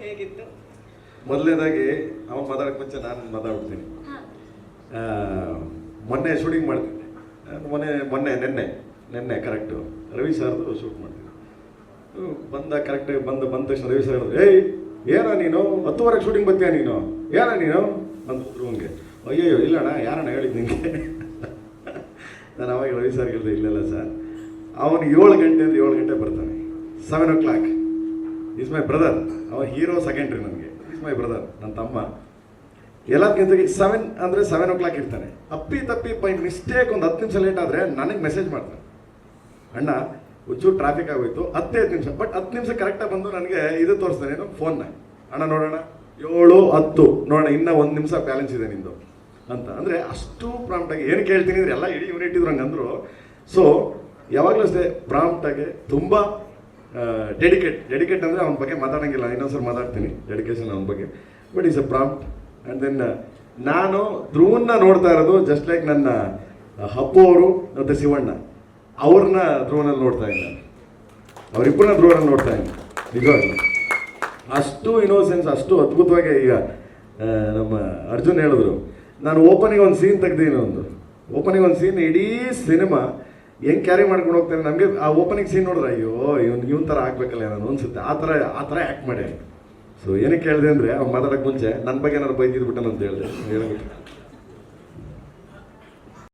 ಹೇಗಿತ್ತು? ಮೊದಲನೇದಾಗಿ ಅವ ಮಾತಾಡಕ್ಕೆ ಮುಂಚೆ ನಾನು ಮಾತಾಡ್ತೀನಿ ಮೊನ್ನೆ ಶೂಟಿಂಗ್ ಮಾಡ್ತಿದ್ದೆ. ಮೊನ್ನೆ ಮೊನ್ನೆ ನಿನ್ನೆ ನಿನ್ನೆ ಕರೆಕ್ಟು ರವಿ ಸರ್ದು ಶೂಟ್ ಮಾಡ್ತಿದ್ದೆ. ಹ್ಮ್, ಬಂದ ಕರೆಕ್ಟ್ ಬಂದು ಬಂದ ತಕ್ಷಣ ರವಿ ಸರ್ ಹೇಳಿದ್ರು ಏಯ್ ಏನೋ ನೀನು? ಹತ್ತುವರೆಗೆ ಶೂಟಿಂಗ್ ಬರ್ತೀಯ ನೀನು? ಏನಾ ನೀನು? ಅಂದ್ರು ಹಂಗೆ ಅಯ್ಯಯ್ಯೋ ಇಲ್ಲಣ್ಣ ಯಾರಣ್ಣ ಹೇಳಿದ್ ನಿಂಗೆ? ನಾನು ಅವಾಗ ರವಿ ಸರ್ ಹೇಳಿದೆ ಇಲ್ಲಲ್ಲ ಸರ್ ಅವನು ಏಳು ಗಂಟೆ ಅಂದ್ರೆ ಏಳು ಗಂಟೆ ಬರ್ತಾನೆ. Seven o'clock is my brother ಅವ ಹೀರೋ ಸೆಕೆಂಡ್ರಿ ನನಗೆ ಈಸ್ ಮೈ ಬ್ರದರ್ ನನ್ನ ತಮ್ಮ. ಎಲ್ಲದಕ್ಕಿಂತ ಸೆವೆನ್ ಅಂದರೆ ಸೆವೆನ್ ಓ ಕ್ಲಾಕ್ ಇರ್ತಾನೆ. ಅಪ್ಪಿ ತಪ್ಪಿ ಬೈ ಮಿಸ್ಟೇಕ್ ಒಂದು ಹತ್ತು ನಿಮಿಷ ಲೇಟ್ ಆದರೆ ನನಗೆ ಮೆಸೇಜ್ ಮಾಡ್ತಾನೆ. ಅಣ್ಣ, ಒಂಚೂರು ಟ್ರಾಫಿಕ್ ಆಗೋಯ್ತು, ಹತ್ತೈದು ನಿಮಿಷ. ಬಟ್ ಹತ್ತು ನಿಮಿಷ ಕರೆಕ್ಟಾಗಿ ಬಂದು ನನಗೆ ಇದು ತೋರಿಸ್ತಾನೆ, ಏನು? ಫೋನ್ನ ಅಣ್ಣ, ನೋಡೋಣ. ಏಳು, ಹತ್ತು. ನೋಡೋಣ, ಇನ್ನೂ ಒಂದು ನಿಮಿಷ ಬ್ಯಾಲೆನ್ಸ್ ಇದೆ ನಿಂದು. ಅಂತ. ಅಂದರೆ ಅಷ್ಟು ಪ್ರಾಂಪ್ಟಾಗಿ ಏನು ಕೇಳ್ತೀನಿ ಅಂದರೆ ಎಲ್ಲ ಇಡೀ ಯೂನಿಟ್ ಇದ್ರು ಹಂಗಂದ್ರು ಸೊ ಯಾವಾಗಲೂ ಅಷ್ಟೇ ಪ್ರಾಂಪ್ಟಾಗಿ ತುಂಬ ಡೆಡಿಕೇಟ್ ಡೆಡಿಕೇಟ್ ಅಂದರೆ ಅವನ ಬಗ್ಗೆ ಮಾತಾಡೋಂಗಿಲ್ಲ. ಇನ್ನೊಂದ್ಸರಿ ಮಾತಾಡ್ತೀನಿ ಡೆಡಿಕೇಶನ್ ಅವನ ಬಗ್ಗೆ. But is a prompt and then ನಾನು ಧ್ರುವನ್ನ ನೋಡ್ತಾ ಇರೋದು ಜಸ್ಟ್ ಲೈಕ್ ನನ್ನ ಹಪ್ಪು ಅವರು ಮತ್ತು ಶಿವಣ್ಣ. ಅವ್ರನ್ನ ಧ್ರುವನಲ್ಲಿ ನೋಡ್ತಾ ಇದ್ದೀನಿ ನಾನು ಅವರಿಬ್ಬರನ್ನ ಧ್ರುವನಲ್ಲಿ ನೋಡ್ತಾ ಇದ್ದೀನಿ ನಿಜವಾಗ್ಲೂ ಅಷ್ಟು ಇನೋಸೆನ್ಸ್ ಅಷ್ಟು ಅದ್ಭುತವಾಗಿ ಈಗ ನಮ್ಮ ಅರ್ಜುನ್ ಹೇಳಿದ್ರು. ನಾನು ಓಪನಿಗೆ ಒಂದು ಸೀನ್ ತೆಗ್ದೀನಿ ಒಂದು. ಓಪನಿಗೆ ಒಂದು ಸೀನ್ ಇಡೀ ಸಿನಿಮಾ ಹೆಂಗೆ ಕ್ಯಾರಿ ಮಾಡ್ಕೊಂಡು ಹೋಗ್ತಾನೆ? ನಮಗೆ ಆ ಓಪನಿಂಗ್ ಸೀನ್ ನೋಡಿದ್ರೆ, ಅಯ್ಯೋ, ಇವ್ನು, ಇವನ್ ಥರ ಆಗ್ಬೇಕಲ್ಲ ನಾನು ಅನ್ಸುತ್ತೆ ಆ ಥರ ಆ ಥರ ಆ್ಯಕ್ಟ್ ಮಾಡಿ. ಸೊ ಏನಕ್ಕೆ ಹೇಳಿದೆ ಅಂದರೆ, ಅವ್ನು ಮಾತಾಡೋಕ್ಕೆ ಮುಂಚೆ ನನ್ನ ಬಗ್ಗೆ ಏನಾದ್ರು ಬೈದಿದ್ಬಿಟ್ಟನಂತ ಹೇಳಿದೆ. ಹೇಳ್ಬಿಟ್ಟು